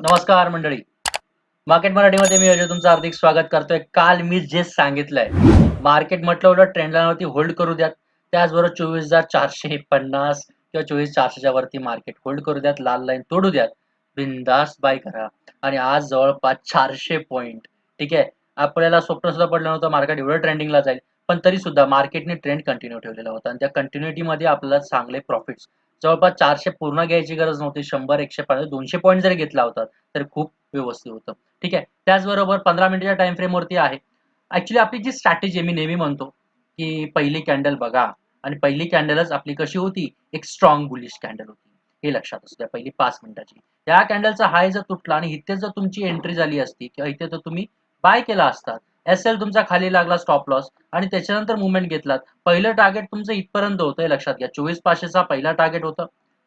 नमस्कार मंडळी. मार्केट मराठीमध्ये मी अजय तुमचं हार्दिक स्वागत करतोय. काल मी जे सांगितलंय मार्केट म्हटलं उलट ट्रेंड लाईनवरती होल्ड करू द्यात. त्याचबरोबर चोवीस हजार चारशे पन्नास किंवा चोवीस चारशेच्या वरती मार्केट होल्ड करू द्यात. लाल लाईन तोडू द्यात. बिंदास बाय करा. आणि आज जवळपास चारशे पॉईंट. ठीक आहे? आपल्याला स्वप्न सुद्धा पडलं नव्हतं. मार्केट एवढं ट्रेंडिंगला जाईल. पण तरी सुद्धा मार्केटने ट्रेंड कंटिन्यू ठेवलेला होता. आणि त्या कंटिन्युटीमध्ये आपल्याला चांगले प्रॉफिट्स जवळपास चारशे पूर्ण घ्यायची गरज नव्हती. शंभर एकशे पन्नास दोनशे पॉईंट जरी घेतला होता तर खूप व्यवस्थित होतं. ठीक आहे? त्याचबरोबर पंधरा मिनिटाच्या टाइम फ्रेमवरती आहे. ऍक्च्युली आपली जी स्ट्रॅटेजी मी नेहमी म्हणतो की पहिली कॅन्डल बघा आणि पहिली कॅन्डलच आपली कशी होती? एक स्ट्रॉंग बुलिश कॅन्डल होती. हे लक्षात असू द्या पहिली पाच मिनिटाची. त्या कॅन्डलचा हाय जर तुटला आणि इथे जर तुमची एंट्री झाली असती किंवा इथे जर तुम्ही बाय केला असतात एस एल तुमचा खाली लागला स्टॉप लॉस आणि त्याच्यानंतर मुवमेंट घेतलात. पहिलं टार्गेट तुमचं इथपर्यंत होतं हे लक्षात घ्या. चोवीस पाचशेचा पहिला टार्गेट होतं.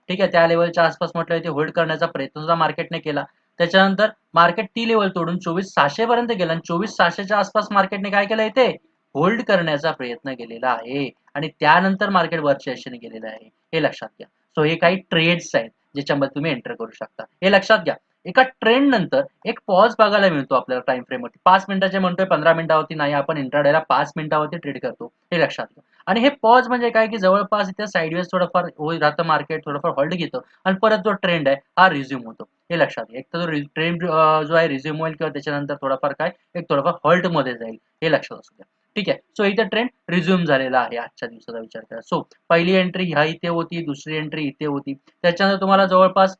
ठीक आहे त्या लेवलच्या आसपास म्हटलं ते होल्ड करण्याचा प्रयत्न सुद्धा मार्केटने केला. त्याच्यानंतर मार्केट ती लेवल तोडून चोवीस सहाशे पर्यंत गेलं आणि चोवीस सहाशेच्या आसपास मार्केटने काय केलं इथे? होल्ड करण्याचा प्रयत्न केलेला आहे. आणि त्यानंतर मार्केट वरच्या दिशेने गेलेलं आहे. हे लक्षात घ्या. सो हे काही ट्रेड्स आहेत ज्याच्यामध्ये तुम्ही एंटर करू शकता. हे लक्षात घ्या. एका ट्रेंड नंतर एक पॉज बघायला मिळतो आपल्याला टाइम फ्रेमवरती पाच मिनिटाचे म्हणतोय पंधरा मिनिटावरती नाही आपण इंट्राडेला पाच मिनिटावरती ट्रेड करतो. हे लक्षात घ्या आणि हे पॉज म्हणजे काय की जवळपास इथे साईडवेज थोडंफार होईल राहतं मार्केट थोडंफार होल्ड घेतं आणि परत जो ट्रेंड आहे हा रिझ्युम होतो. हे लक्षात घ्या. एक तर जो ट्रेंड जो आहे रिझ्युम होईल किंवा त्याच्यानंतर थोडाफार काय एक थोडंफार हॉल्टमध्ये जाईल. हे लक्षात असू द्या. ठीक आहे. सो इथे ट्रेंड रिझ्युम झालेला आहे आजच्या दिवसाचा विचार करा. सो पहिली एंट्री ह्या इथे होती दुसरी एंट्री इथे होती. त्याच्यानंतर तुम्हाला जवळपास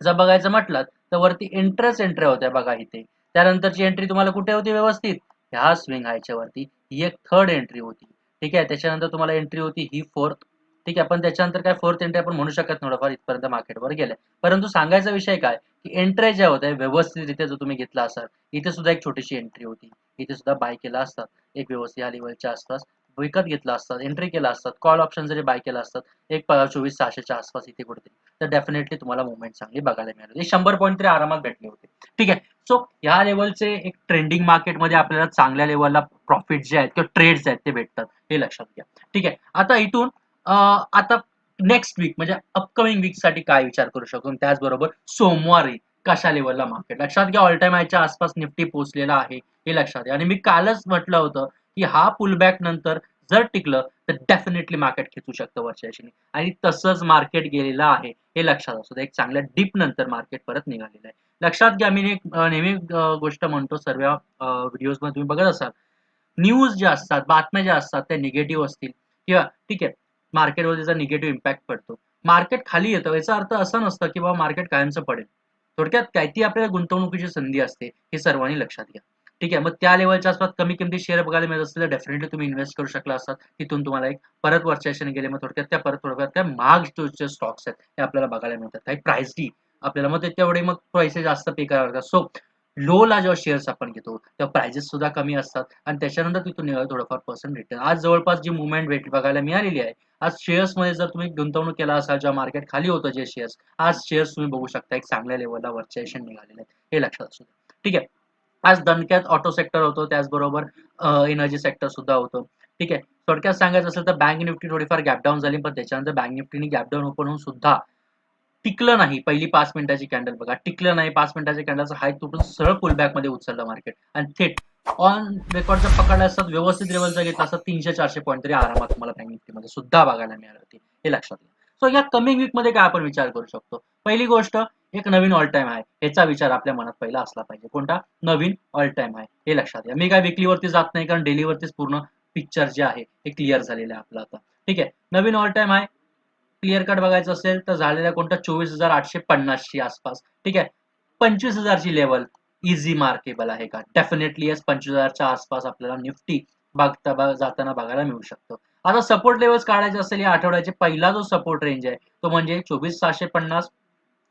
जर बघायचं म्हटलं तर वरती एंट्रन्स एंट्री होत्या बघा इथे. त्यानंतरची एंट्री तुम्हाला कुठे होती व्यवस्थित? ह्या स्विंग हायच्या वरती. ही एक थर्ड एंट्री होती. ठीक आहे? त्याच्यानंतर तुम्हाला एंट्री होती ही फोर्थ ठीक आहे? पण त्याच्यानंतर काय फोर्थ एंट्री आपण म्हणू शकत थोडंफार इथपर्यंत मार्केटवर गेलंय परंतु सांगायचा विषय काय? की एंट्री ज्या होत्या व्यवस्थितरित्या जर तुम्ही घेतला असाल इथे सुद्धा एक छोटीशी एंट्री होती. इथे सुद्धा बाय केला असतात एक व्यवस्थित या लेवलच्या आसपास विकत घेतला असतात एंट्री केला असतात कॉल ऑप्शन जरी बाय केला असतात एक चोवीस सहाशेच्या आसपास इथे कुठे तर डेफिनेटली तुम्हाला मुवमेंट चांगली बघायला मिळाली. होती शंभर पॉईंट तरी आरामात भेटले होते. ठीक आहे. सो ह्या लेवलचे एक ट्रेंडिंग मार्केटमध्ये आपल्याला चांगल्या लेवलला प्रॉफिट जे आहेत किंवा ट्रेड्स आहेत ते भेटतात हे लक्षात घ्या. ठीक आहे. आता इथून आता नेक्स्ट वीक म्हणजे अपकमिंग वीकसाठी काय विचार करू शकतो? त्याचबरोबर सोमवारी कशा लेवलला मार्केट लक्षात घ्या ऑल टाइम आयच्या आसपास निफ्टी पोहोचलेला आहे हे लक्षात घ्या. आणि मी कालच म्हटलं होतं की हा पुलबॅक नंतर जर टिकलं तर डेफिनेटली मार्केट खेचू शकतं वरच्या दिशेने आणि तसंच मार्केट गेलेलं आहे हे लक्षात असू एक चांगल्या डीप नंतर मार्केट परत निघालेलं आहे. लक्षात घ्या मी एक नेहमी गोष्ट म्हणतो सर्व व्हिडिओजमध्ये तुम्ही बघत असाल. न्यूज ज्या असतात बातम्या ज्या असतात त्या निगेटिव्ह असतील. किंवा ठीक आहे मार्केटवर त्याचा निगेटिव्ह इम्पॅक्ट पडतो. मार्केट खाली येतं याचा अर्थ असा नसतं की बाबा मार्केट कायमचं पडेल. थोडक्यात काय ती आपल्याला गुंतवणुकीची संधी असते हे सर्वांनी लक्षात घ्या. ठीक आहे मग त्या लेवलच्या आसपास कमी किमती शेअर बघायला मिळत असतील तर डेफिनेटली तुम्ही इन्व्हेस्ट करू शकला असतात तिथून तुम्हाला एक परत वरच्या गेले मग थोडक्यात त्या परत थोडक्यात त्या महाग जे स्टॉक्स आहेत ते आपल्याला बघायला मिळतात. काही प्राइसली आपल्याला मग ते तेवढे मग पैसे जास्त पे करावे लागतात. सो लोला जेव्हा शेअर्स आपण घेतो तेव्हा प्राइजेस सुद्धा कमी असतात आणि त्याच्यानंतर तिथून थोडंफार पर्सेंट रिटर्न आज जवळपास जी मुवमेंट भेट बघायला मिळालेली आहे आज शेअर्समध्ये जर तुम्ही गुंतवणूक केला असाल जेव्हा मार्केट खाली होतं जे शेअर्स आज शेअर्स तुम्ही बघू शकता एक चांगल्या लेवलला वरच्या निघालेले आहेत. हे लक्षात असू द्या. ठीक आहे. आज दणक्यात ऑटो सेक्टर होतो त्याचबरोबर एनर्जी सेक्टर सुद्धा होतो. ठीक आहे? थोडक्यात सांगायचं असेल तर बँक निफ्टी थोडीफार गॅप डाऊन झाली पण त्याच्यानंतर बँक निफ्टीने गॅपडाऊन ओपन होऊन सुद्धा टिकलं नाही. पहिली पाच मिनिटाची कॅन्डल बघा टिकलं नाही. पाच मिनिटाच्या कॅन्डलचा हाय तुटून सरळ पुलबॅकमध्ये उचललं मार्केट आणि थेट ऑन रेकॉर्ड जर पकडला असतात व्यवस्थित लेवलचा घेतला असतात तीनशे चारशे पॉईंट तरी आरामात तुम्हाला बँक निफ्टीमध्ये सुद्धा बघायला मिळाली होती. हे लक्षात घ्या. सो या कमिंग वीकमध्ये काय आपण विचार करू शकतो? पहिली गोष्ट एक नवीन ऑल टाइम आहे. ह्याचा विचार आपल्या मनात पहिला असला पाहिजे. कोणता? नवीन ऑल टाइम आहे. हे लक्षात घ्या. मी काय विकलीवरती जात नाही कारण डेलीवरतीच पूर्ण पिक्चर जे आहे हे क्लिअर झालेलं आहे आपलं आता. ठीक आहे? नवीन ऑल टाइम आहे. क्लिअर कट बघायचं असेल तर झालेलं कोणता चोवीस हजार आठशे पन्नासची आसपास. ठीक आहे? पंचवीस हजारची लेवल इझी मार्केबल आहे का? डेफिनेटली येस पंचवीस हजारच्या आसपास आपल्याला निफ्टी बघता जाताना बघायला मिळू शकतो. आता सपोर्ट लेवल्स काढायचे असेल या आठवड्याचे पहिला जो सपोर्ट रेंज आहे तो म्हणजे चोवीस सहाशे पन्नास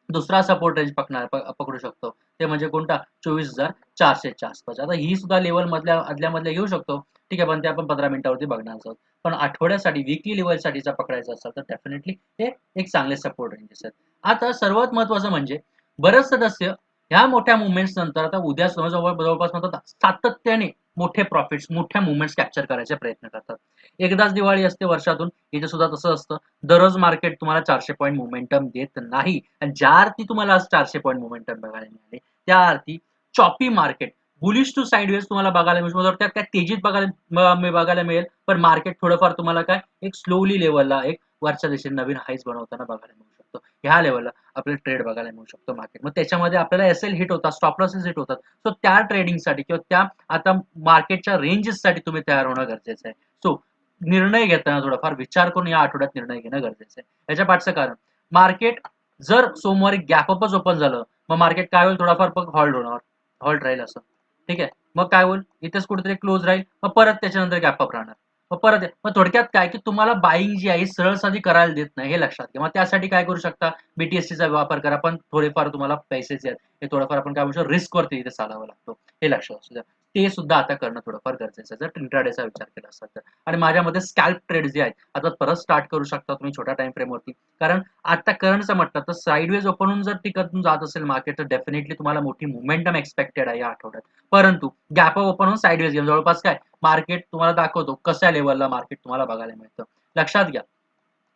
दुसरा सपोर्ट रेंज पकडणार पकडू शकतो. ते म्हणजे कोणता? चोवीस हजार चारशेच्या आसपास आता ही सुद्धा लेवल मधल्या आदल्या मधल्या घेऊ शकतो. ठीक आहे पण ते आपण पंधरा मिनिटावरती बघणार आहोत. पण आठवड्यासाठी विकली लेवलसाठी जर पकडायचं असेल तर डेफिनेटली हे एक चांगले सपोर्ट रेंजेस आहेत आता सर्वात महत्वाचं म्हणजे बरेच सदस्य ह्या मोठ्या मुवमेंट्स नंतर आता उद्या समज जवळ- जवळपास म्हणतात सातत्याने मोठे प्रॉफिट्स मोठ्या मुवमेंट्स कॅप्चर करायचे प्रयत्न करतात. एकदाच दिवाळी असते वर्षातून इथे सुद्धा तसं असतं. दररोज मार्केट तुम्हाला चारशे पॉईंट मोमेंटम देत नाही. आणि ज्या अर्थी तुम्हाला आज चारशे पॉईंट मोमेंटम बघायला मिळाले त्या अर्थी चॉपी मार्केट बुलिश टू साईडवेज तुम्हाला बघायला मिळेल मला वाटतं तेजीत बघायला बघायला मिळेल. पण मार्केट थोडंफार तुम्हाला काय एक स्लोली लेवलला एक वरच्या दिशेने नवीन हाईज बनवताना बघायला मिळू शकतो. ह्या लेवलला आपल्याला ट्रेड बघायला मिळू शकतो मार्केट मग त्याच्यामध्ये आपल्याला एस एल हिट होतात स्टॉप लॉसेस हिट होतात. सो त्या ट्रेडिंगसाठी किंवा त्या आता मार्केटच्या रेंजेससाठी तुम्ही तयार होणं गरजेचं आहे. सो निर्णय घेताना थोडाफार विचार करून या आठवड्यात निर्णय घेणं गरजेचं आहे. याच्या पाठचं कारण मार्केट जर सोमवारी गॅपअपच ओपन झालं मग मार्केट काय होईल? थोडाफार हॉल्ड होणार. हॉल्ड राहील असं. ठीक आहे? मग काय होईल? इथेच कुठेतरी क्लोज राहील. मग परत त्याच्यानंतर गॅपअप राहणार. मग परत मग थोडक्यात काय की तुम्हाला बाईंग जी आहे सरळ साधी करायला देत नाही हे लक्षात घ्या. मग त्यासाठी काय करू शकता? बीटीएससीचा वापर करा. पण थोडेफार तुम्हाला पैसे जे आहेत. हे थोडंफार आपण काय म्हणतो रिस्क वरती इथे चालावं लागतो. हे लक्षात असू द्या. ते सुद्धा आता करणं थोडंफार गरजेचं आहे. जर इंट्राडेचा विचार केला असता तर. आणि माझ्यामध्ये स्कॅल्प ट्रेड जे आहेत आता परत स्टार्ट करू शकता तुम्ही छोट्या टाइम फ्रेमवरती कारण आता करंटचं म्हटलं तर साईडवेज ओपनून जर तिकडून जात असेल मार्केट तर डेफिनेटली तुम्हाला मोठी मुवमेंटम एक्सपेक्टेड आहे या आठवड्यात. परंतु गॅप ओपन होऊन साईडवेज गेम जवळपास काय? मार्केट तुम्हाला दाखवतो कशा लेवलला मार्केट तुम्हाला बघायला मिळतं. लक्षात घ्या.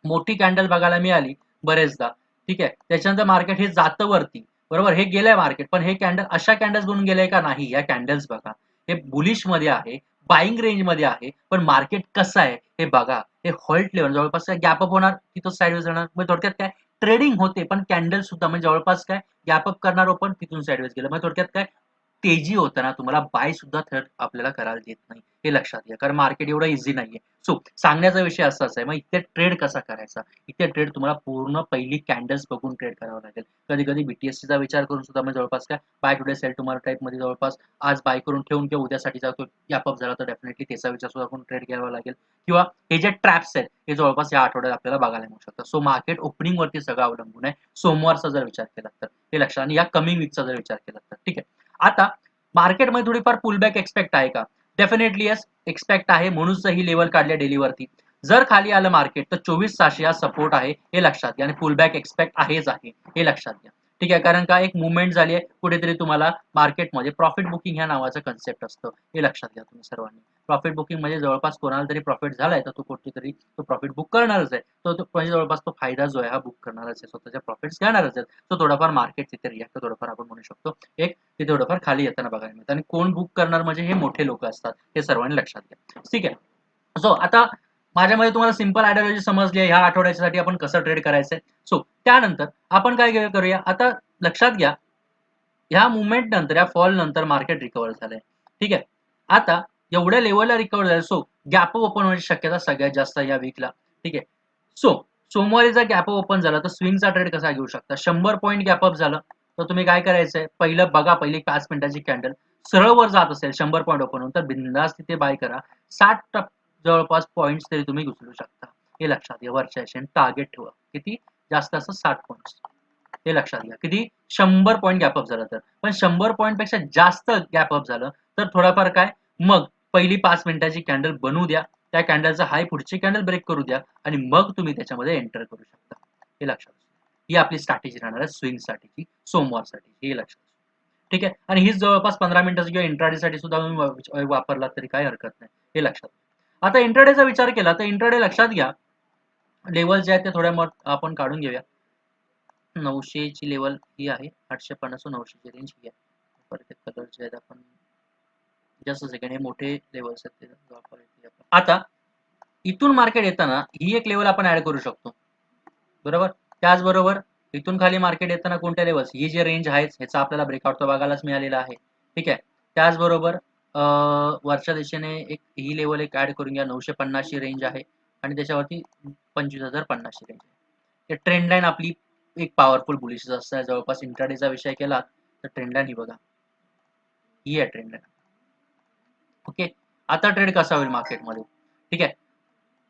मोठी कॅन्डल बघायला मिळाली बरेचदा. ठीक आहे? त्याच्यानंतर मार्केट हे जातं वरती. बरोबर? हे गेलंय मार्केट पण हे कॅन्डल अशा कॅन्डल्स बनून गेलंय का नाही? या कॅन्डल्स बघा. हे बुलिशमध्ये आहे बाईंग रेंजमध्ये आहे पण मार्केट कसं आहे हे बघा. हे हॉल्ट लेवल जवळपास गॅप अप होणार? तिथं साईड जाणार म्हणजे थोडक्यात काय? ट्रेडिंग होते पण कॅन्डल सुद्धा म्हणजे जवळपास काय? गॅप अप करणार पण तिथून साईडवेज गेलं. मग थोडक्यात काय? तेजी होताना तुम्हाला बाय सुद्धा थर्ड आपल्याला करायला देत नाही हे लक्षात घ्या. कारण मार्केट एवढं इझी नाहीये. सो सांगण्याचा विषय असाच आहे मग इथे ट्रेड कसा करायचा? इथे ट्रेड तुम्हाला पूर्ण पहिली कॅन्डल्स बघून ट्रेड करावं लागेल. कधी कधी बीटीएससीचा विचार करून सुद्धा म्हणजे जवळपास काय बाय टुडे सेल टुमारो टाईपमध्ये जवळपास आज बाय करून ठेवून किंवा उद्यासाठी जातो यापअप झाला तर डेफिनेटली त्याचा विचार सुद्धा करून ट्रेड घ्यावा लागेल. किंवा हे जे ट्रॅप्स आहेत हे जवळपास या आठवड्यात आपल्याला बघायला मिळू शकतात सो मार्केट ओपनिंग वरती सगळं अवलंबून आहे. सोमवारचा जर विचार केला तर हे लक्षात आणि या कमिंग वीकचा जर विचार केला तर ठीक आहे? आता मार्केटमध्ये थोडीफार पुलबॅक एक्सपेक्ट आहे का? डेफिनेटली यस एक्सपेक्ट आहे म्हणूनच ही लेवल काढल्या डेलीवरती जर खाली आलं मार्केट तर चोवीस सहाशे हा सपोर्ट आहे हे लक्षात घ्या आणि पुलबॅक एक्सपेक्ट आहेच आहे हे लक्षात घ्या. ठीक आहे कारण का एक मुवमेंट झाली आहे कुठेतरी तुम्हाला मार्केटमध्ये प्रॉफिट बुकिंग ह्या नावाचं कन्सेप्ट असतं हे लक्षात घ्या तुम्ही सर्वांनी. प्रॉफिट बुकिंग म्हणजे जवळपास कोणाला तरी प्रॉफिट झालाय तर तो कुठेतरी तो प्रॉफिट बुक करणारच आहे. तो म्हणजे जवळपास तो फायदा जो आहे हा बुक करणारच आहे. स्वतःच्या प्रॉफिट्स घेणारच आहे. तो थोडाफार मार्केट तिथे रिॲक्ट थोडंफार आपण म्हणू शकतो. एक ते थोडंफार खाली येताना बघायला मिळतं. आणि कोण बुक करणार म्हणजे हे मोठे लोक असतात. हे सर्वांनी लक्षात घ्या. ठीक आहे. सो आता माझ्यामध्ये तुम्हाला सिंपल आयडियोलॉजी समजली आहे. ह्या आठवड्यासाठी आपण कसं ट्रेड करायचंय? सो त्यानंतर आपण काय करूया? आता लक्षात घ्या. ह्या मुवमेंट नंतर या फॉल नंतर मार्केट रिकवर झालंय. ठीक आहे. आता एवढ्या लेवलला रिकवर झालं. सो गॅप ओपन होण्याची शक्यता सगळ्यात जास्त या वीकला ठीक आहे? सो सोमवारी जर गॅप ओपन झाला तर स्विंगचा ट्रेड कसा घेऊ शकता? शंभर पॉईंट गॅप अप झालं तर तुम्ही काय करायचंय? पहिलं बघा पहिली पाच मिनिटाची कॅन्डल सरळ वर जात असेल शंभर पॉईंट ओपन होऊन तर बिंदास तिथे बाय करा. साठ जवळपास पॉईंट्स तरी तुम्ही उचलू शकता. हे लक्षात घ्या. वरच्या टार्गेट ठेवा. किती? जास्त असं साठ पॉईंट्स हे लक्षात घ्या. किती? शंभर पॉईंट गॅप अप झालं तर. पण शंभर पॉईंटपेक्षा जास्त गॅप अप झालं तर थोडाफार काय? मग पहिली पाच मिनिटाची कॅन्डल बनवू द्या. त्या कॅन्डलचा हाय पुढची कॅन्डल ब्रेक करू द्या आणि मग तुम्ही त्याच्यामध्ये एंटर करू शकता. हे लक्षात ही आपली स्ट्रॅटेजी राहणार आहे. स्विंगसाठीची सोमवारसाठी हे लक्षात ठीक आहे? आणि हीच जवळपास पंधरा मिनिटाची किंवा इंट्राडेसाठी सुद्धा तुम्ही वापरलात तरी काही हरकत नाही. हे लक्षात आता इंट्राडेचा विचार केला तर इंट्राडे लक्षात घ्या. लेवल जे आहेत ते थोड्या मत आपण काढून घेऊया. नऊशेची लेवल ही आहे. आठशे पन्नास नऊशेची रेंज ही आहे. परत कलर जे आहेत आपण जास्त सेकंड हे मोठे लेवल्स आहेत आता इथून मार्केट येताना ही एक लेवल आपण ऍड करू शकतो. बरोबर? त्याचबरोबर इथून खाली मार्केट येताना कोणत्या लेवल्स ही जे रेंज आहे ह्याचा आपल्याला ब्रेकआउट तर बघायलाच मिळालेला आहे. ठीक आहे? त्याचबरोबर वरच्या दिशेने एक ही लेवल एक ऍड करून घ्या. नऊशे पन्नासची रेंज आहे आणि त्याच्यावरती पंचवीस हजार पन्नासची रेंज आहे. ट्रेंड लाईन आपली एक पॉवरफुल बुलिश असतात जवळपास इंट्राडेचा विषय केला तर ट्रेंड लाईन ही बघा. ही आहे ट्रेंड लाईन ओके आता ट्रेड कसा होईल मार्केटमध्ये ठीक? आहे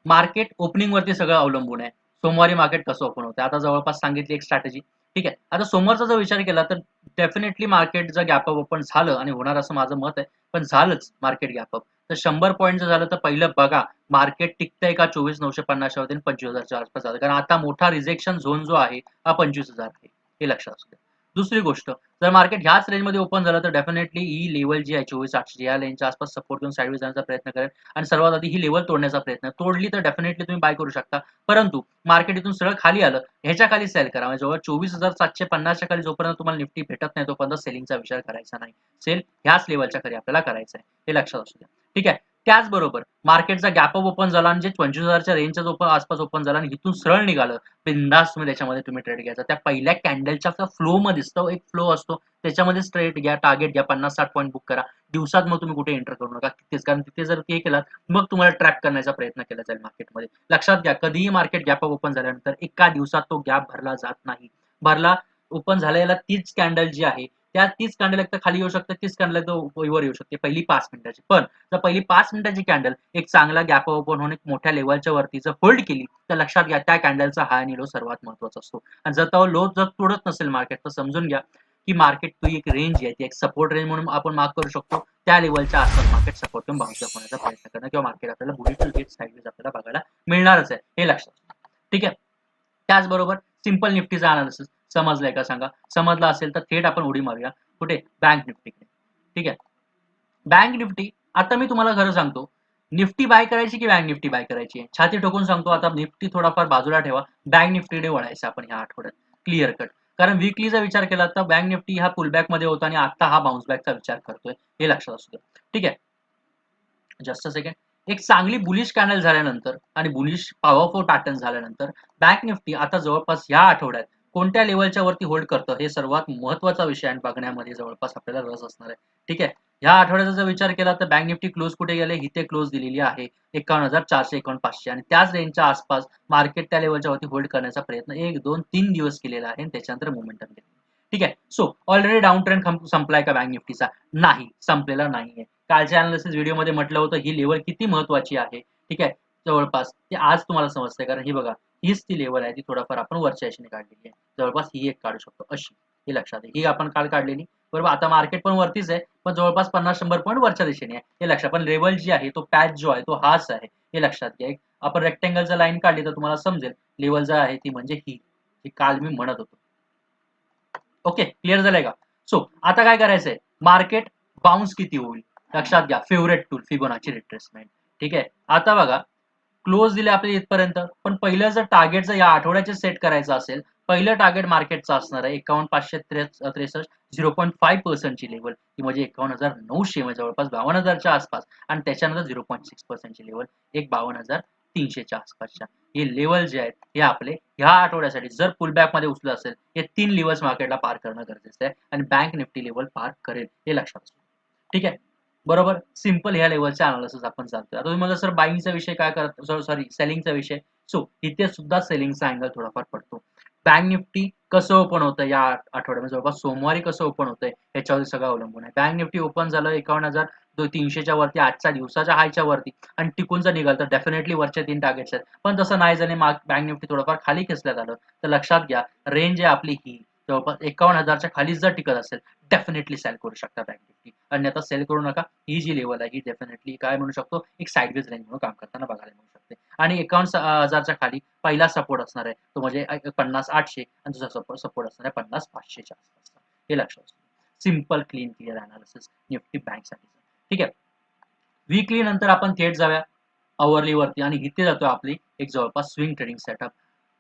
मार्केट ओपनिंग वरती सगळं अवलंबून आहे. सोमवारी मार्केट कसं ओपन होतं आता जवळपास सांगितली एक स्ट्रॅटेजी ठीक? आहे आता सोमवारचा जर विचार केला तर डेफिनेटली मार्केट जर गॅप अप ओपन झालं आणि होणार असं माझं मत आहे पण झालंच मार्केट गॅप अप तर शंभर पॉईंट जर झालं तर पहिलं बघा मार्केट टिकतंय का चोवीस नऊशे पन्नास वरती पंचवीस हजारच्या आसपास झालं कारण आता मोठा रिजेक्शन झोन जो आहे हा पंचवीस हजार आहे. हे लक्षात असू द्या. दुसरी गोष्ट जर मार्केट ह्याच रेंजमध्ये ओपन झालं तर डेफिनेटली ही लेवल जी आहे चोवीस आठशे या लेनच्या आसपास सपोर्ट घेऊन साईडवेज जाण्याचा प्रयत्न करेल. आणि सर्वात आधी ही लेवल तोडण्याचा प्रयत्न. तोडली तर डेफिनेटली तुम्ही बाय करू शकता. परंतु मार्केट इथून सरळ खाली आलं ह्याच्या खाली सेल करा. म्हणजे जवळ चोवीस हजार सातशे पन्नासच्या खाली जोपर्यंत तुम्हाला निफ्टी भेटत नाही तोपर्यंत सेलिंगचा विचार करायचा नाही. सेल ह्याच लेवलच्या खाली आपल्याला करायचा आहे हे लक्षात असू द्या. ठीक आहे? त्याचबरोबर मार्केटचा गॅप अप ओपन झाला आणि जे पंचवीस हजारच्या रेंजच्या ओपन आसपास ओपन झाला आणि इथून सरळ निघालं बिंदास तुम्ही त्याच्यामध्ये तुम्ही ट्रेड घ्यायचा. त्या पहिल्या कॅन्डलच्या फ्लो मध्ये दिसतो एक फ्लो असतो. त्याच्यामध्ये स्ट्रेट घ्या टार्गेट घ्या पन्नास साठ पॉईंट बुक करा. दिवसात मग तुम्ही कुठे एंटर करू नका. तिथेच कारण तिथे जर ते केलात मग तुम्हाला ट्रॅप करण्याचा प्रयत्न केला जाईल मार्केटमध्ये लक्षात घ्या कधीही मार्केट गॅप ओपन झाल्यानंतर एका दिवसात तो गॅप भरला जात नाही. भरला ओपन झालेला तीच कॅन्डल जी आहे त्या तीच कॅन्डल एक तर खाली येऊ शकते तीच कॅन्डल एक वर येऊ शकते पहिली पाच मिनिटाची. पण जर पहिली पाच मिनिटाची कॅन्डल एक चांगला गॅप ओपन होऊन एक मोठ्या लेवलच्या वरती जर होल्ड केली तर लक्षात घ्या त्या कॅन्डलचा हाय आणि लो सर्वात महत्त्वाचा असतो. आणि जर तो लो जर तोडत नसेल मार्केट तर समजून घ्या की मार्केट ती एक रेंज आहे ती एक सपोर्ट रेंज म्हणून आपण मार्क करू शकतो. त्या लेवलच्या आसपास मार्केट सपोर्ट घेऊन बाउन्स होण्याचा प्रयत्न करणं किंवा मार्केट आपल्याला बुलेट टू गेट साईडवेज आपल्याला बघायला मिळणारच आहे हे लक्षात ठीक आहे? त्याचबरोबर सिंपल निफ्टीचा अनालिसिस समजलंय का सांगा. समजला असेल तर थेट आपण उडी मारूया. कुठे? बँक निफ्टीकडे. ठीक आहे? बँक निफ्टी आता मी तुम्हाला खरं सांगतो. निफ्टी बाय करायची की बँक निफ्टी बाय करायची आहे? छाती ठोकून सांगतो आता निफ्टी थोडाफार बाजूला ठेवा. बँक निफ्टीकडे वळायचं आपण ह्या आठवड्यात. क्लिअर कट कारण विकलीचा विचार केला तर बँक निफ्टी हा पुलबॅकमध्ये होता आणि आता हा बाउन्स बॅकचा विचार करतोय. हे लक्षात असू द्या ठीक आहे? जस्ट सेकंड एक चांगली बुलिश कॅनल झाल्यानंतर आणि बुलिश पॉवरफुल पॅटर्न झाल्यानंतर बँक निफ्टी आता जवळपास या आठवड्यात कोणत्या लेवलच्या वरती होल्ड करतं हे सर्वात महत्त्वाचा विषय आहे. बघण्यामध्ये जवळपास आपल्याला रस असणार आहे. ठीक आहे? ह्या आठवड्याचा जर विचार केला तर बँक निफ्टी क्लोज कुठे गेले? इथे क्लोज दिलेली आहे. एकावन्न हजार चारशे एकावन्न पाचशे आणि त्याच रेंजच्या आसपास मार्केट त्या लेवलच्या वरती होल्ड करण्याचा प्रयत्न एक दोन तीन दिवस केलेला आहे. आणि त्याच्यानंतर मोमेंटम घेतली ठीक आहे? सो ऑलरेडी डाऊन ट्रेंड संपलाय का बँक निफ्टीचा नाही. संपलेला नाहीये. कालच्या अनालिसिस व्हिडिओमध्ये म्हटलं होतं ही लेवल किती महत्वाची आहे? ठीक आहे? जवळपास. ते आज तुम्हाला समजतंय. कारण ही बघा हीच ती लेवल आहे ती थोडाफार आपण वरच्या याशीने काढलेली आहे. जवळपास ही एक काढू शकतो अशी. ही लक्षात आहे. ही आपण काल काढलेली. बरोबर आता मार्केट पण वरतीच आहे पण जवळपास पन्नास शंभर पॉईंट वरच्या दिशेने आहे. हे लक्षात. पण लेवल जी आहे तो पॅच जो आहे तो हाच आहे. हे लक्षात घ्या. एक आपण रेक्टेंगलचा लाईन काढली तर तुम्हाला समजेल. लेवल जो आहे ती म्हणजे ही. काल मी म्हणत होतो. ओके क्लिअर झालंय का? सो आता काय करायचंय? मार्केट बाउन्स किती होईल? लक्षात घ्या. फेवरेट टूल फिबोनाची रिट्रेसमेंट ठीक आहे? आता बघा. क्लोज दिले आपल्या इथपर्यंत पण पहिलं जर टार्गेट जर या आठवड्याचे सेट करायचं असेल पहिलं टार्गेट मार्केटचं असणार आहे एकावन्न पाचशे त्रेसष्ट झिरो पॉईंट फाईव्ह पर्सेंटची लेवल ती म्हणजे एकावन्न हजार नऊशे म्हणजे जवळपास बावन्न हजारच्या आसपास आणि त्याच्यानंतर झिरो पॉईंट सिक्स पर्सेंटची लेवल एक बावन्न हजार तीनशेच्या आसपासच्या. हे लेवल जे आहेत हे आपले ह्या आठवड्यासाठी जर पुलबॅकमध्ये उचलं असेल हे तीन लेवल्स मार्केटला पार करणं गरजेचं आहे आणि बँक निफ्टी लेवल पार करेल हे लक्षात असू ठीक आहे? बरोबर? सिंपल ह्या लेवलच्या अनालिसिस आपण चालतोय. आता तुम्ही मला सर बाईंगचा विषय काय करत सॉरी सेलिंगचा विषय. सो इथे सुद्धा सेलिंगचा अँगल थोडाफार पडतो. बँक निफ्टी कसं ओपन होतं या आठवड्यामध्ये? जवळपास सोमवारी कसं ओपन होतंय याच्यावर सगळं अवलंबून आहे. बँक निफ्टी ओपन झालं एकावन्न हजार दो तीनशेच्या वरती आजच्या दिवसाच्या हायच्या वरती. आणि टिकून जर निघाल तर डेफिनेटली वरचे तीन टार्गेट्स आहेत. पण तसं नाही झाले. बँक निफ्टी थोडंफार खाली खेचल्यात आलं. तर लक्षात घ्या रेंज आहे आपली ही. जवळपास एकावन्न हजारच्या खाली जर टिकत असेल डेफिनेटली सेल करू शकता बँक निफ्टी अन्यथा सेल करू नका. ही जी लेवल आहे ही डेफिनेटली काय म्हणू शकतो? एक साईडवेज रेंज म्हणून काम करताना बघायला मिळू शकते. आणि एकावन्न हजारच्या खाली पहिला सपोर्ट असणार आहे तो म्हणजे पन्नास आठशे आणि दुसरा सपोर्ट सपोर्ट असणार आहे पन्नास पाचशेच्या आसपास. हे लक्षात असतं simple clean clear analysis Nifty बँकसाठी ठीक आहे? वीकली नंतर आपण थेट जाऊया. अवरली वरती आणि इथे जातो आपली एक जवळपास स्विंग ट्रेडिंग सेटअप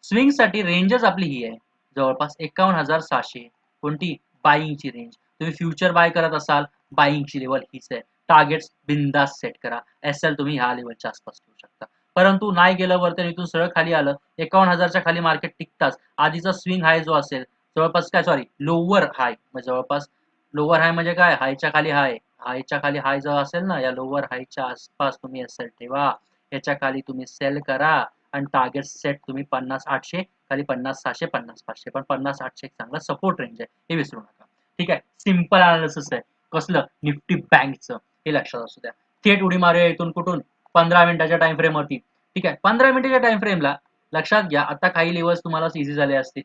स्विंगसाठी रेंजच आपली ही आहे. जवळपास एकावन्न हजार सहाशे कोणती? बाईंगची रेंज तुम्ही फ्युचर बाय करत असाल बाईंगची लेवल हीच आहे. टार्गेट्स बिंदास सेट करा. एस एल तुम्ही ह्या लेवलच्या आसपास ठेवू शकता. परंतु नाही गेलं तर इथून सरळ खाली आलं एकावन्न हजारच्या खाली मार्केट टिकताच. आधीचा स्विंग हाय जो असेल जवळपास काय? सॉरी लोअर हाय म्हणजे जवळपास लोअर हाय म्हणजे काय? हायच्या खाली हाय हायच्या खाली हाय जो असेल ना या लोअर हायच्या आसपास तुम्ही एस एल ठेवा. याच्या खाली तुम्ही सेल करा. आणि टार्गेट सेट तुम्ही पन्नास आठशे खाली पन्नास सहाशे पन्नास पाचशे पण पन्नास आठशे चांगला सपोर्ट रेंज आहे. हे विसरू नका. ठीक आहे? सिंपल अनालिसिस आहे. कसलं? निफ्टी बँकचं. हे लक्षात असू द्या. थेट उडी मारूया इथून कुठून? पंधरा मिनिटाच्या टाइम फ्रेम वरती. ठीक आहे? पंधरा मिनिटाच्या टाइम फ्रेमला लक्षात घ्या. आता काही लेवल्स तुम्हाला इझी झाले असतील.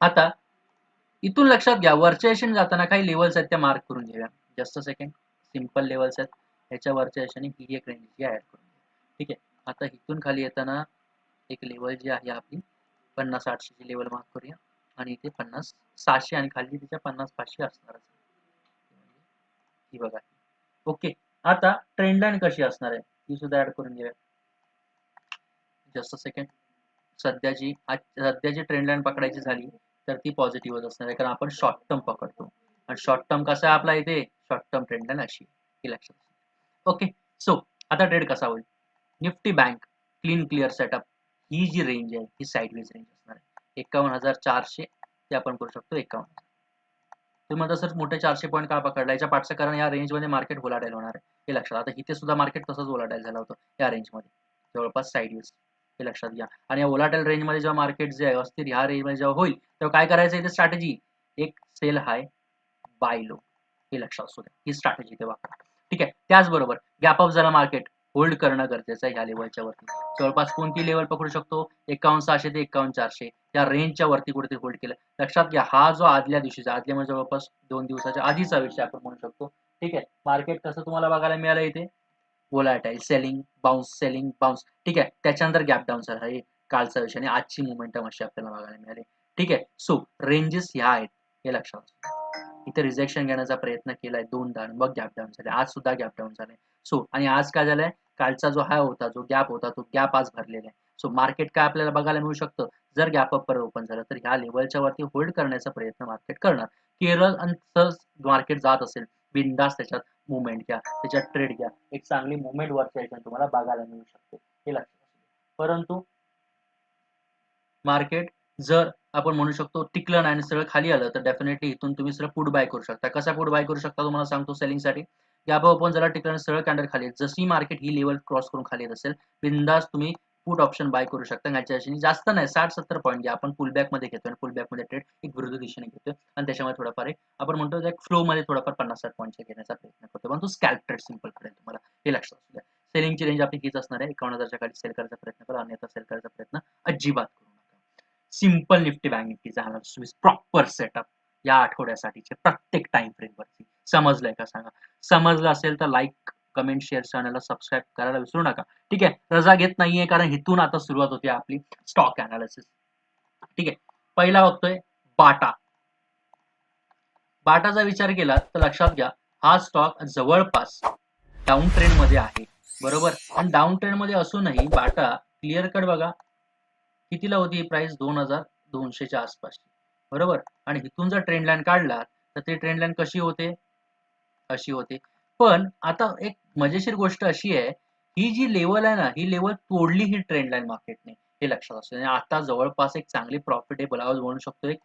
आता इथून लक्षात घ्या. वरच्या एशन जाताना काही लेवल्स आहेत त्या मार्क करून घेऊया. जस्ट सेकंड सिंपल लेवल्स आहेत. ह्याच्या वरच्या एशाने ही एक रेंज ऍड करून ठीक आहे? आता इथून खाली येताना एक लेवल जी आहे आपली पन्नास आठशेची लेवल मार्क करूया. आणि इथे पन्नास सहाशे आणि खाली त्याच्या पन्नास पाचशे असणारच ही बघा. ओके. आता ट्रेंड लाईन कशी असणार आहे? ती सुद्धा ऍड करून घेऊया. जस्ट सेकंड सध्याची आज सध्याची ट्रेंड लाईन पकडायची झाली तर ती पॉझिटिव्हच असणार आहे. कारण आपण शॉर्ट टर्म पकडतो. आणि शॉर्ट टर्म कसा आहे आपला इथे? शॉर्ट टर्म ट्रेंड लाईन अशी ही लक्षात ओके. सो आता ट्रेड कसा होईल? Nifty bank clean clear setup ही जी रेंज आहे ही साईडवेज रेंज असणार आहे. एकावन्न हजार चारशे ते आपण करू शकतो एकावन्न. तुम्ही म्हणता सर मोठे चारशे पॉईंट का पकडला याच्या पाठचं कारण या रेंजमध्ये मार्केट वोलाटाईल होणार आहे हे लक्षात आता इथे सुद्धा मार्केट तसंच वोलाटाईल झालं होतं या रेंजमध्ये जवळपास साईडवेज हे लक्षात घ्या. आणि या वोलाटाईल रेंजमध्ये जेव्हा मार्केट जे आहे अस्थिर ह्या रेंजमध्ये जेव्हा होईल तेव्हा काय करायचं इथे स्ट्रॅटेजी एक सेल हाय बाय लो हे लक्षात असू द्या. ही स्ट्रॅटेजी ते ठीक आहे? त्याचबरोबर गॅप अप झाला मार्केट होल्ड करणं गरजेचं आहे ह्या लेवलच्या वरती. जवळपास कोणती लेवल पकडू शकतो? एकावन्न सहाशे ते एकावन्न चारशे. या रेंजच्या वरती कुठेतरी होल्ड केलं. लक्षात घ्या हा जो आदल्या दिवशीचा आदल्या म्हणजे जवळपास दोन दिवसाच्या आधीचा विषय आपण म्हणू शकतो. ठीक आहे? मार्केट कसं तुम्हाला बघायला मिळालं इथे? Volatile selling bounce selling bounce ठीक आहे? त्याच्यानंतर गॅप डाऊन सर हे कालचा विषय आणि आजची मुवमेंटम अशी आपल्याला बघायला मिळाली. ठीक आहे? सो रेंजेस ह्या आहेत. हे लक्षात इथे रिजेक्शन घेण्याचा प्रयत्न केलाय दोन दान मग गॅप डाऊन झाले. आज सुद्धा गॅप डाऊन झाले सो आणि आज काय झालंय? कालचा जो हाय होता जो गॅप होता तो गॅप आज भरलेला आहे. सो मार्केट काय आपल्याला बघायला मिळू शकतं? जर गॅप अप परत ओपन झालं तर ह्या लेवलच्या वरती होल्ड करण्याचा प्रयत्न मार्केट करणार. केरळ आणि मार्केट जात असेल बिंदास त्याच्यात मुवमेंट घ्या त्याच्यात ट्रेड घ्या. एक चांगली मुवमेंट वरच्या याच्यात तुम्हाला बघायला मिळू शकते. हे लक्षात परंतु मार्केट जर आपण म्हणू शकतो टिकलं नाही आणि सरळ खाली आलं तर डेफिनेटली इथून तुम्ही सरळ पुट बाय करू शकता. कसा पुट बाय करू शकता तुम्हाला सांगतो सेलिंगसाठी गॅप ओपन जरा टिकलं सरळ कॅन्डल खाली जशी मार्केट ही लेवल क्रॉस करून खाली येत असेल बिंदास तुम्ही पुट ऑप्शन बाय करू शकता. ह्याच्या जास्त नाही साठ सत्तर पॉईंट जे आपण पुलबॅकमध्ये मध्ये घेतो आणि पुलबॅकमध्ये मध्ये ट्रेड एक विरुद्ध दिशेने घेतो आणि त्याच्यामध्ये थोडाफार एक आपण म्हणतो एक फ्लो मध्ये थोडाफार पन्नास साठ पॉईंट घेण्याचा प्रयत्न करतो पण तो स्कॅल्प ट्रेड सिंपल करेल तुम्हाला. हे लक्षात असू द्या. सेलिंगची रेंज आपली हीच असणार आहे. एकावन्न हजारच्या खाली सेल करायचा प्रयत्न करा. आणि सेल करायचा प्रयत्न अजिबात करू नका. सिंपल निफ्टी बँक निफ्टीचा हा प्रॉपर सेटअप या आठवड्यासाठीचे प्रत्येक टाइम फ्रेमवरती समजलंय का सांगा? समजलं असेल तर लाईक कमेंट शेअर चॅनलला सबस्क्राईब करायला विसरू नका. ठीक आहे? रजा घेत नाहीये कारण इथून आता सुरुवात होते आपली स्टॉक अनालिसिस ठीक आहे? पहिला बघतोय बाटा. बाटाचा विचार केला तर लक्षात घ्या हा स्टॉक जवळपास डाऊन ट्रेंडमध्ये आहे. बरोबर? आणि डाऊन ट्रेंडमध्ये असूनही बाटा क्लिअर कट बघा. कितीला होती? प्राइस दोन हजार दोनशेच्या आसपास बरोबर? आणि इथून जर ट्रेंड लाईन काढला तर ती ट्रेंड लाईन कशी होते? अशी होते. पण आता एक मजेशीर गोष्ट अशी आहे ही जी लेवल आहे ना ही लेवल तोडली ही ट्रेंड लाईन मार्केटने हे लक्षात असतं आणि आता जवळपास एक चांगली प्रॉफिटेबल आवाज म्हणू शकतो. एक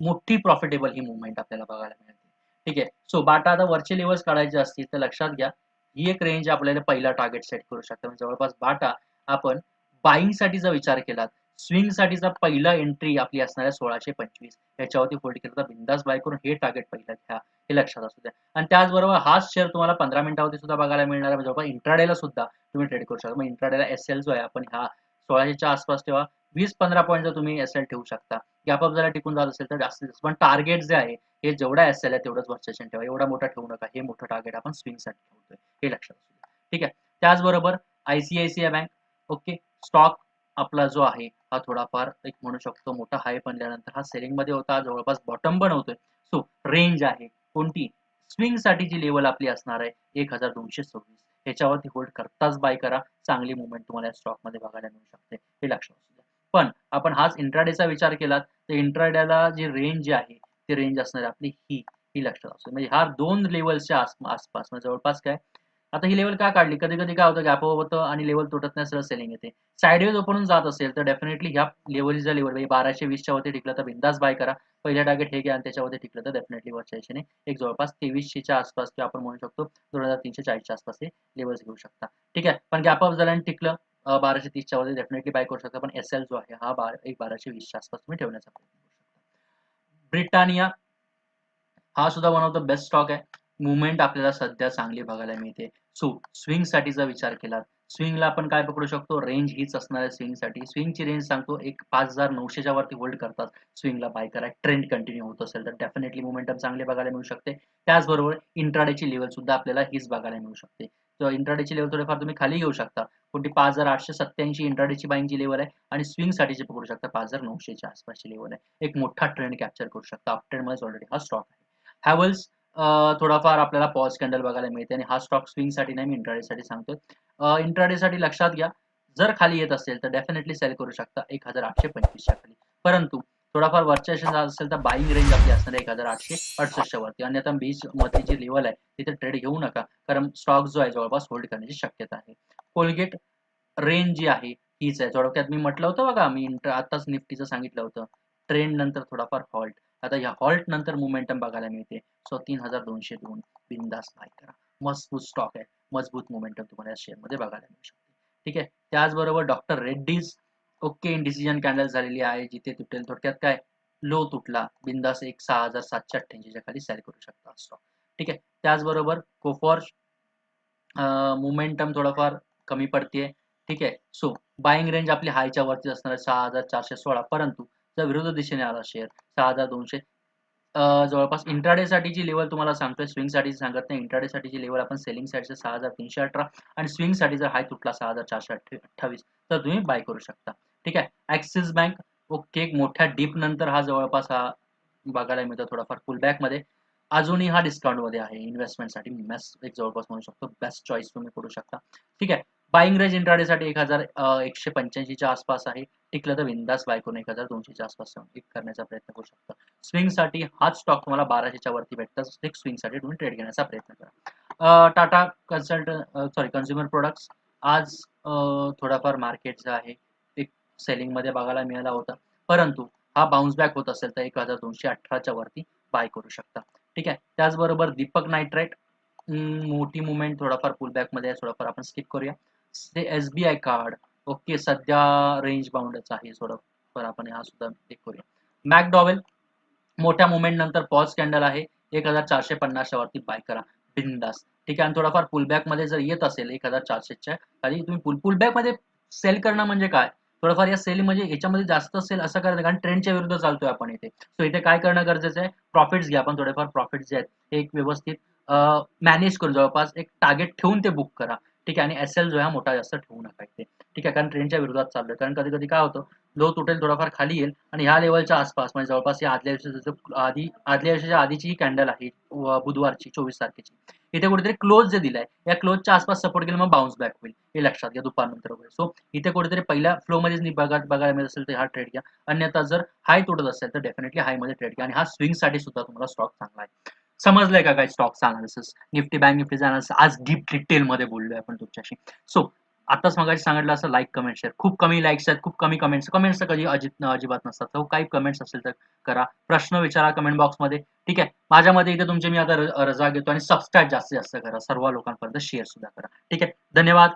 मोठी प्रॉफिटेबल ही मुवमेंट आपल्याला बघायला मिळते. ठीक आहे? सो बाटा आता वरचे लेवल्स काढायचे असतील तर लक्षात घ्या ही एक रेंज आपल्याला पहिला टार्गेट सेट करू शकतो. म्हणजे जवळपास बाटा आपण बाईंगसाठी जर विचार केला स्विंग साठीचा पहिला एंट्री आपली असणार आहे सोळाशे पंचवीस. याच्यावरती होल्ड केलं तर बिंदास बाय करून हे टार्गेट पहिला घ्या. हे लक्षात असू द्या. आणि त्याचबरोबर हाच शेअर तुम्हाला पंधरा मिनिटावरती सुद्धा बघायला मिळणार आहे. म्हणजे जवळपास इंट्राडेला सुद्धा तुम्ही ट्रेड करू शकता. मग इंट्राडेला एस एल जो आहे आपण ह्या सोळाशेच्या आसपास ठेवा. वीस पंधरा पॉईंट तुम्ही एस एल ठेवू शकता. गॅप अप जरा टिकून जात असेल तर जास्तीत जास्त. पण टार्गेट जे आहे हे जेवढा एस एल आहे तेवढंच वर्चेशन ठेवा. एवढा मोठा ठेवू नका. हे मोठं टार्गेट आपण स्विंगसाठी ठेवतोय. हे लक्षात असू द्या. ठीक आहे? त्याचबरोबर आयसीआयसीआय बँक ओके स्टॉक आपला जो आहे हा थोडाफार एक म्हणू शकतो मोठा हाय बनल्यानंतर हा सेलिंगमध्ये होता जवळपास बॉटम बनवतोय सो रेंज आहे कोणती? स्विंगसाठी जी लेवल आपली असणार आहे एक हजार दोनशे सव्वीस. ह्याच्यावरती होल्ड करताच बाय करा. चांगली मुवमेंट तुम्हाला या स्टॉकमध्ये बघायला मिळू शकते. हे लक्षात असू द्या पण आपण हाच इंट्राडेचा विचार केला तर इंट्राडेला जी रेंज आहे ती रेंज असणार आपली ही. ही लक्षात असू म्हणजे ह्या दोन लेवलच्या आसपास म्हणजे जवळपास काय? आता ही लेवल का काढली? कधी कधी काय होतं गॅप होतं आणि लेवल तुटत नाही सरळ सेलिंग येते. साईडवेज ओपन जात असेल तर डेफिनेटली ह्या लेवलचा लेवल म्हणजे बाराशे वीसच्या वरती टिकलं तर बिंदास बाय करा. पहिल्या टार्गेट हे घ्या आणि त्याच्यावरती टिकलं तर डेफिनेटली वरच्या दिशेने एक जवळपास तेवीसशेच्या आसपास किंवा आपण म्हणू शकतो दोन हजार तीनशे चाळीसच्या आसपास हे लेवल्स घेऊ शकता. ठीक आहे? पण गॅप अप झालं आणि टिकलं बाराशे तीसच्या वरती डेफिनेटली बाय करू शकता. पण एस एल जो आहे हा बार एक बाराशे वीसच्या आसपास तुम्ही ठेवण्याचा प्रयत्न करू शकता. ब्रिटानिया हा सुद्धा one of the best stock आहे. मुवमेंट आपल्याला सध्या चांगली बघायला मिळते. सो स्विंगसाठीचा विचार केला स्विंगला आपण काय पकडू शकतो? रेंज हीच असणार आहे स्विंगसाठी स्विंगची रेंज सांगतो एक पाच हजार नऊशेच्या वरती होल्ड करतात. स्विंगला बाय करा. ट्रेंड कंटिन्यू होत असेल तर डेफिनेटली मुवमेंटम चांगले बघायला मिळू शकते. त्याचबरोबर इंट्राडेची लेवल सुद्धा आपल्याला हीच बघायला मिळू शकते. तर इंट्राडेची लेवल थोडेफार तुम्ही खाली घेऊ शकता. कोणती पाच हजार आठशे सत्याऐंशी इंट्राडेची बाईंगची लेवल आहे आणि स्विंगसाठीची पकडू शकता पाच हजार नऊशेच्या आसपासची लेवल आहे. एक मोठा ट्रेंड कॅप्चर करू शकता. अप ऑलरेडी हा स्टॉक आहे. हॅवल्स थोडाफार आपल्याला पॉज कॅन्डल बघायला मिळते आणि हा स्टॉक स्विंगसाठी नाही मी इंट्राडे साठी सांगतोय. इंट्राडे साठी लक्षात घ्या जर खाली येत असेल तर डेफिनेटली सेल करू शकता एक हजार आठशे पंचवीसच्या खाली. परंतु थोडाफार वरच्या जात असेल तर बाईंग रेंज आपली असणार एक हजार आठशे अडसष्ट वरती. आणि आता बीसमध्ये जी लेवल आहे तिथे ट्रेड घेऊ नका कारण स्टॉक जो आहे जवळपास होल्ड करण्याची शक्यता आहे. कोलगेट रेंज जी आहे हीच आहे. थोडक्यात मी म्हटलं होतं बघा मी इंटर आताच निफ्टीचं सांगितलं होतं. ट्रेंड नंतर थोडाफार फॉल्ट आता या हॉल्ट नंतर मोमेंटम बघायला मिळते. सो तीन हजार दोनशे दोन. बिंदास बाय करा. मजबूत स्टॉक आहे. मजबूत मोमेंटम तुम्हाला या शेअरमध्ये बघायला मिळू शकते. ठीक आहे? त्याचबरोबर doctor Reddy's okay indecision candle झालेली आहे. जिथे तुटेल थोडक्यात काय? लो तुटला. बिंदास एक सहा हजार सातशे अठ्ठ्याऐंशीच्या खाली सेल करू शकता स्टॉक ठीक आहे? त्याचबरोबर कोफॉर मोमेंटम थोडाफार कमी पडते ठीक आहे? सो बाईंग रेंज आपली हायच्या वरती असणार आहे. सहा हजार चारशे सोळा. परंतु विरुद्ध दिशेने आला शेअर सहा हजार दोनशे. जवळपास इंट्राडे साठीची लेवल तुम्हाला सांगतोय. स्विंगसाठी सांगत नाही. इंट्राडे साठीची लेवल आपण सेलिंग साईडचे सहा हजार तीनशे अठरा आणि स्विंगसाठी जर हाय तुटला सहा हजार चारशे अठ्ठावीस. तर तुम्ही बाय करू शकता. ठीक आहे? ऍक्सिस बँक ओके एक मोठ्या डीप नंतर हा जवळपास हा बघायला मिळतो थोडाफार फुल बॅकमध्ये. अजूनही हा डिस्काउंटमध्ये आहे. इन्व्हेस्टमेंटसाठी बेस्ट एक जवळपास म्हणू शकतो. बेस्ट चॉईस तुम्ही करू शकता. ठीक आहे? बाईंग रेंज इंट्राडे साठी एक हजार एकशे पंच्याऐंशीच्या आसपास आहे. टिकलं तर विंदास बाय करून एक हजार दोनशेच्या आसपास एक करण्याचा प्रयत्न करू शकता. स्विंगसाठी हाच स्टॉक तुम्हाला बाराशेच्या वरती भेटतात एक स्विंगसाठी तुम्ही ट्रेड घेण्याचा प्रयत्न करा. Tata consult sorry consumer products आज थोडाफार मार्केट जे आहे एक सेलिंगमध्ये बघायला मिळाला होता. परंतु हा बाउन्स बॅक होत असेल तर एक हजार दोनशे अठराच्या वरती बाय करू शकता. ठीक आहे? त्याचबरोबर दीपक नायट्राईट मोठी मुवमेंट थोडाफार पुल बॅकमध्ये थोडाफार आपण स्किप करूया. S B I card okay सध्या रेंज बाउंडच आहे थोडंफार आपण हा सुद्धा चेक करूया. मॅकडॉवेल मोठ्या मुवमेंट नंतर पॉज कॅन्डल आहे. एक हजार चारशे पन्नासच्या वरती बाय करा. बिंदास. ठीक आहे आणि थोडाफार पुलबॅकमध्ये जर येत असेल एक हजार चारशेच्या खाली तुम्ही पुल पुलबॅकमध्ये सेल करणं म्हणजे काय? थोडंफार या सेल म्हणजे याच्यामध्ये जास्त सेल असं करायचं कारण ट्रेंडच्या विरुद्ध चालतोय आपण इथे. सो इथे काय करणं गरजेचं आहे? प्रॉफिट्स घ्या. आपण थोडेफार प्रॉफिट्स जे आहेत ते एक व्यवस्थित मॅनेज करून जवळपास एक टार्गेट ठेवून ते बुक करा. ठीक आहे. आणि एस एल जो आहे मोठा जास्त ठेवू नका इथे. ठीक आहे. कारण ट्रेंडच्या विरोधात चाललोय. कारण कधी कधी काय होतं लो तुटेल थोडाफार खाली येईल आणि ह्या लेवलच्या आसपास म्हणजे जवळपास या आदल्या दिवसाच्या आधी आदल्या दिवसाच्या आधीची ही कॅन्डल आहे बुधवारची चोवीस तारखेची. इथे कुठेतरी क्लोज जे दिलाय या क्लोजच्या आसपास सपोर्ट केलं मग बाउन्स बॅक होईल. हे लक्षात घ्या दुपारनंतर वगैरे. सो इथे कुठेतरी पहिल्या फ्लो मध्ये बघा बघायला मिळत असेल तर हा ट्रेड घ्या. अन्यथा जर हाय तुटत असेल तर डेफिनेटली हायमध्ये ट्रेड घ्या. आणि हा स्विंगसाठी सुद्धा तुम्हाला स्टॉक चांगला आहे. समजलंय का काय स्टॉक्स अनालिसिस निफ्टी बँक निफ्टीचा अनालिसिस आज डीप डिटेल मध्ये बोललोय आपण तुमच्याशी. सो आताच मग सांगितलं असं लाईक कमेंट शेअर खूप कमी लाईक्स आहेत खूप कमी कमेंट्स कमेंट्स कधी अजित अजिबात नसतात. सो काही कमेंट्स असेल तर करा. प्रश्न विचारा कमेंट बॉक्समध्ये ठीक आहे? माझ्यामध्ये इथे तुमचे मी आता रजा घेतो आणि सबस्क्राईब जास्तीत जास्त करा. सर्व लोकांपर्यंत शेअर सुद्धा करा. ठीक आहे? धन्यवाद.